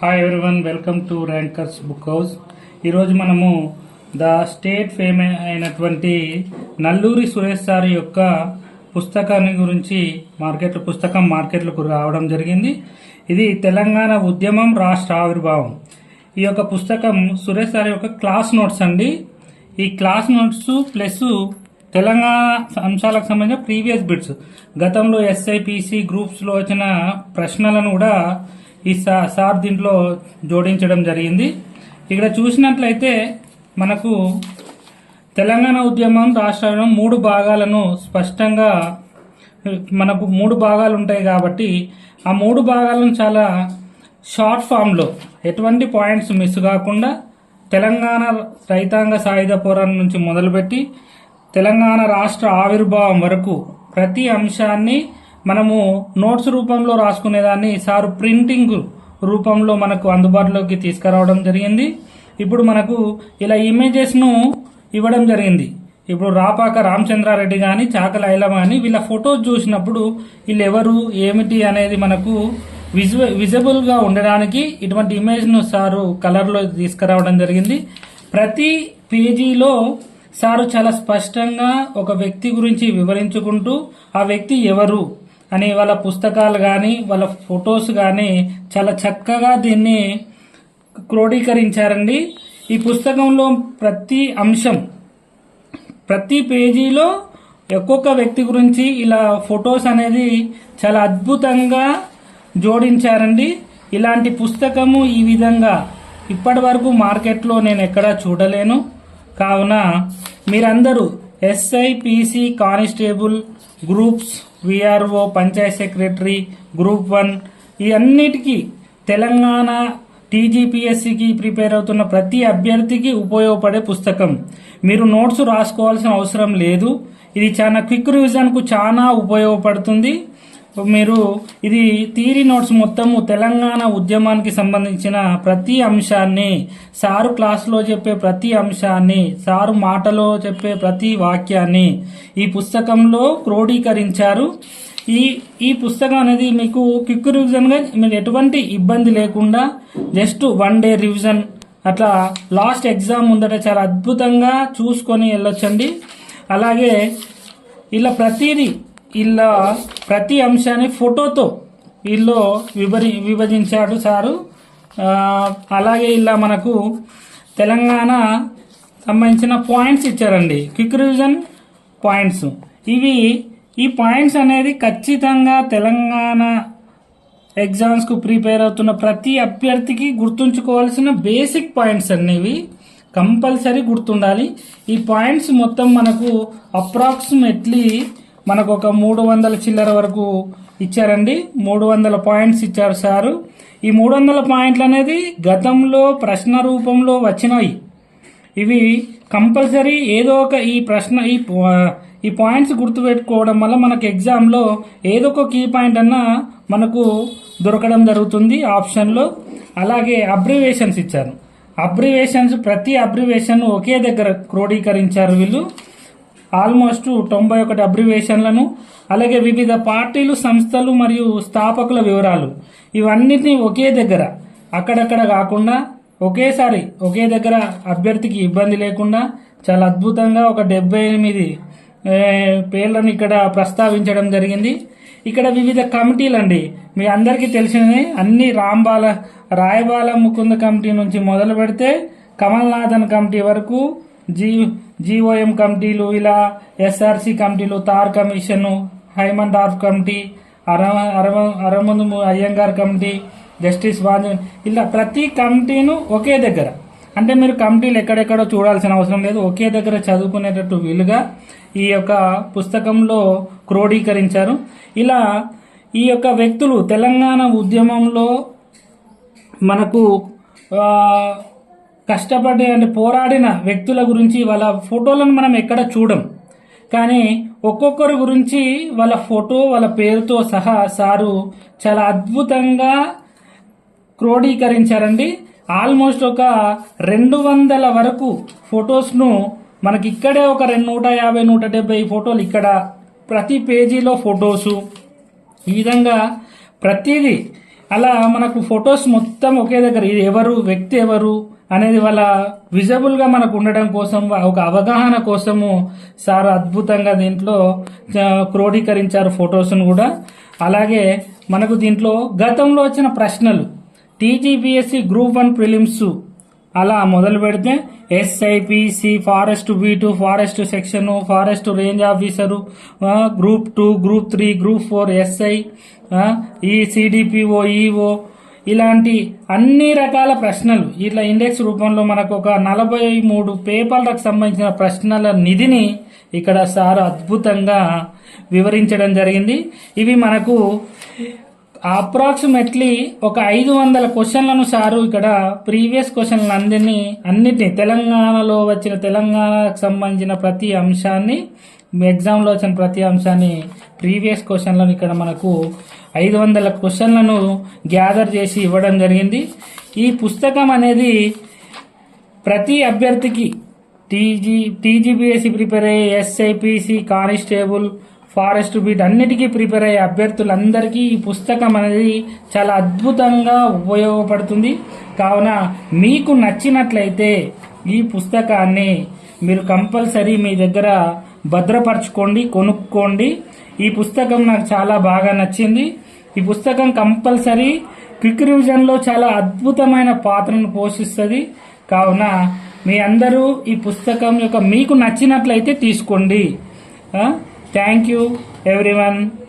Hi everyone welcome to rankers book house ఈరోజు మనము the state fame అయినటువంటి Nalluri Suresh sir యొక్క పుస్తకాన్ని గురించి మార్కెట్ పుస్తకం మార్కెట్లకు రావడం జరిగింది. ఇది తెలంగాణ ఉద్యమం రాష్ట్ర ఆవిర్భావం. ఈ యొక్క పుస్తకం సురేష్ సార్ యొక్క క్లాస్ నోట్స్ అండి. ఈ క్లాస్ నోట్స్ ప్లస్ తెలంగాణ అంశాలకు సంబంధించిన ప్రీవియస్ బిట్స్. గతంలో ఎస్ఐపిసి గ్రూప్స్లో వచ్చిన ప్రశ్నలను కూడా ఈ సార్ దీంట్లో జోడించడం జరిగింది. ఇక్కడ చూసినట్లయితే మనకు తెలంగాణ ఉద్యమం రాష్ట్రం మూడు భాగాలను స్పష్టంగా మనకు మూడు భాగాలు ఉంటాయి కాబట్టి ఆ మూడు భాగాలను చాలా షార్ట్ ఫామ్లో ఎటువంటి పాయింట్స్ మిస్ కాకుండా తెలంగాణ రైతాంగ సాయుధ పోరాటం నుంచి మొదలుపెట్టి తెలంగాణ రాష్ట్ర ఆవిర్భావం వరకు ప్రతి అంశాన్ని మనము నోట్స్ రూపంలో రాసుకునేదాన్ని. సారు ప్రింటింగ్ రూపంలో మనకు అందుబాటులోకి తీసుకురావడం జరిగింది. ఇప్పుడు మనకు ఇలా ఇమేజెస్ను ఇవ్వడం జరిగింది. ఇప్పుడు రాపాక రామచంద్రారెడ్డి కానీ చాకల ఐలమ్మ కానీ వీళ్ళ ఫొటోస్ చూసినప్పుడు వీళ్ళు ఎవరు ఏమిటి అనేది మనకు విజువ విజిబుల్గా ఉండడానికి ఇటువంటి ఇమేజ్ను సారు కలర్లో తీసుకురావడం జరిగింది. ప్రతి పేజీలో సారు చాలా స్పష్టంగా ఒక వ్యక్తి గురించి వివరించుకుంటూ ఆ వ్యక్తి ఎవరు అని వాళ్ళ పుస్తకాలు కానీ వాళ్ళ ఫొటోస్ కానీ చాలా చక్కగా దీన్ని క్రోడీకరించారండి. ఈ పుస్తకంలో ప్రతి అంశం ప్రతి పేజీలో ఒక్కొక్క వ్యక్తి గురించి ఇలా ఫొటోస్ అనేది చాలా అద్భుతంగా జోడించారండి. ఇలాంటి పుస్తకము ఈ విధంగా ఇప్పటి వరకు మార్కెట్లో నేను ఎక్కడా చూడలేను. కావున మీరందరూ SI PC constable groups VRO panchayat secretary group one ఈ అన్నిటికీ తెలంగాణ టీజీపీఎస్సికి ప్రిపేర్ అవుతున్న ప్రతి అభ్యర్థికి ఉపయోగపడే పుస్తకం. మీరు నోట్స్ రాసుకోవాల్సిన అవసరం లేదు. ఇది చాలా క్విక్ రివిజన్కు చాలా ఉపయోగపడుతుంది. మీరు ఇది థీరీ నోట్స్ మొత్తము తెలంగాణ ఉద్యమానికి సంబంధించిన ప్రతి అంశాన్ని సారు క్లాసులో చెప్పే ప్రతి అంశాన్ని సారు మాటలో చెప్పే ప్రతి వాక్యాన్ని ఈ పుస్తకంలో క్రోడీకరించారు. ఈ ఈ పుస్తకం అనేది మీకు క్విక్ రివిజన్గా మీరు ఎటువంటి ఇబ్బంది లేకుండా జస్ట్ వన్ డే రివిజన్ అట్లా లాస్ట్ ఎగ్జామ్ ముందట చాలా అద్భుతంగా చూసుకొని వెళ్ళొచ్చండి. అలాగే ఇలా ప్రతిదీ ఇలా ప్రతి అంశాన్ని ఫోటోతో వీళ్ళు విభరి విభజించాడు సారు. అలాగే ఇలా మనకు తెలంగాణ సంబంధించిన పాయింట్స్ ఇచ్చారండి. Quick revision points. ఇవి ఈ పాయింట్స్ అనేది ఖచ్చితంగా తెలంగాణ ఎగ్జామ్స్కు ప్రిపేర్ అవుతున్న ప్రతి అభ్యర్థికి గుర్తుంచుకోవాల్సిన బేసిక్ పాయింట్స్ అనేవి కంపల్సరీ గుర్తుండాలి. ఈ పాయింట్స్ మొత్తం మనకు అప్రాక్సిమేట్లీ మనకు ఒక మూడు వందల చిల్లర వరకు ఇచ్చారండి. మూడు వందల పాయింట్స్ ఇచ్చారు సారు. ఈ మూడు వందల పాయింట్లు అనేది గతంలో ప్రశ్న రూపంలో వచ్చినాయి. ఇవి కంపల్సరీ ఏదో ఒక ఈ ప్రశ్న ఈ ఈ పాయింట్స్ గుర్తుపెట్టుకోవడం వల్ల మనకు ఎగ్జామ్లో ఏదో ఒక కీ పాయింట్ అన్నా మనకు దొరకడం జరుగుతుంది ఆప్షన్లో. అలాగే అబ్రివేషన్స్ ఇచ్చారు. అబ్రివేషన్స్ ప్రతి అబ్రివేషన్ ఒకే దగ్గర క్రోడీకరించారు వీళ్ళు. ఆల్మోస్ట్ తొంభై ఒకటి అబ్రివేషన్లను అలాగే వివిధ పార్టీలు సంస్థలు మరియు స్థాపకుల వివరాలు. ఇవన్నిటిని ఒకే దగ్గర అక్కడక్కడ కాకుండా ఒకేసారి ఒకే దగ్గర అభ్యర్థికి ఇబ్బంది లేకుండా చాలా అద్భుతంగా ఒక డెబ్బై ఎనిమిది పేర్లను ఇక్కడ ప్రస్తావించడం జరిగింది. ఇక్కడ వివిధ కమిటీలు అండి మీ అందరికీ తెలిసినవి అన్ని రాంబాల రాయబాల ముకుంద కమిటీ నుంచి మొదలు పెడితే కమల్నాథన్ కమిటీ వరకు జీ జీఓఎం కమిటీలు ఇలా ఎస్ఆర్సి కమిటీలు Dhar commission Haimendorf committee అరవ అరవ అరమందు అయ్యంగార్ కమిటీ జస్టిస్ వాజన్ ఇలా ప్రతి కమిటీను ఒకే దగ్గర. అంటే మీరు కమిటీలు ఎక్కడెక్కడో చూడాల్సిన అవసరం లేదు ఒకే దగ్గర చదువుకునేటట్టు వీలుగా ఈ యొక్క పుస్తకంలో క్రోడీకరించారు. ఇలా ఈ యొక్క వ్యక్తులు తెలంగాణ ఉద్యమంలో మనకు కష్టపడి అంటే పోరాడిన వ్యక్తుల గురించి వాళ్ళ ఫోటోలను మనం ఎక్కడ చూడం. కానీ ఒక్కొక్కరి గురించి వాళ్ళ ఫోటో వాళ్ళ పేరుతో సహా సారు చాలా అద్భుతంగా క్రోడీకరించారండి. ఆల్మోస్ట్ ఒక రెండు వందల వరకు ఫొటోస్ను మనకి ఇక్కడే ఒక రెండు నూట యాభై నూట డెబ్బై ఫోటోలు ఇక్కడ ప్రతి పేజీలో ఫొటోసు. ఈ విధంగా ప్రతిదీ అలా మనకు ఫొటోస్ మొత్తం ఒకే దగ్గర. ఇది ఎవరు? వ్యక్తి ఎవరు? అనేది వాళ్ళ విజబుల్గా మనకు ఉండడం కోసం ఒక అవగాహన కోసము సార్ అద్భుతంగా దీంట్లో క్రోడీకరించారు ఫొటోస్ను కూడా. అలాగే మనకు దీంట్లో గతంలో వచ్చిన ప్రశ్నలు. టీజీబీఎస్సీ గ్రూప్ వన్ ప్రిలిమ్స్ అలా మొదలు పెడితే SI PC forest B two forest section forest range officer group two group three group four SI ఈ సిడిపిఓ ఈఓ ఇలాంటి అన్ని రకాల ప్రశ్నలు ఇట్లా ఇండెక్స్ రూపంలో మనకు ఒక నలభై మూడు పేపర్లకు సంబంధించిన ప్రశ్నల నిధిని ఇక్కడ సార్ అద్భుతంగా వివరించడం జరిగింది. ఇవి మనకు అప్రాక్సిమేట్లీ ఒక ఐదు వందల క్వశ్చన్లను సారు ఇక్కడ ప్రీవియస్ క్వశ్చన్లు అందరినీ అన్నిటినీ తెలంగాణలో వచ్చిన తెలంగాణకు సంబంధించిన ప్రతి అంశాన్ని ఎగ్జామ్లో వచ్చిన ప్రతి అంశాన్ని ప్రీవియస్ క్వశ్చన్లను ఇక్కడ మనకు ఐదు వందల క్వశ్చన్లను గ్యాదర్ చేసి ఇవ్వడం జరిగింది. ఈ పుస్తకం అనేది ప్రతి అభ్యర్థికి టీజీ టీజీబీఎస్సీ ప్రిపేర్ అయ్యే SI PC constable forest beat అన్నిటికీ ప్రిపేర్ అయ్యే అభ్యర్థులందరికీ ఈ పుస్తకం అనేది చాలా అద్భుతంగా ఉపయోగపడుతుంది. కావున మీకు నచ్చినట్లయితే ఈ పుస్తకాన్ని మీరు కంపల్సరీ మీ దగ్గర భద్రపరచుకోండి కొనుక్కోండి. ఈ పుస్తకం నాకు చాలా బాగా నచ్చింది. ఈ పుస్తకం కంపల్సరీ క్విక్ రివిజన్లో చాలా అద్భుతమైన పాత్రను పోషిస్తుంది. కావున మీ అందరూ ఈ పుస్తకం యొక్క మీకు నచ్చినట్లయితే తీసుకోండి. Thank you everyone.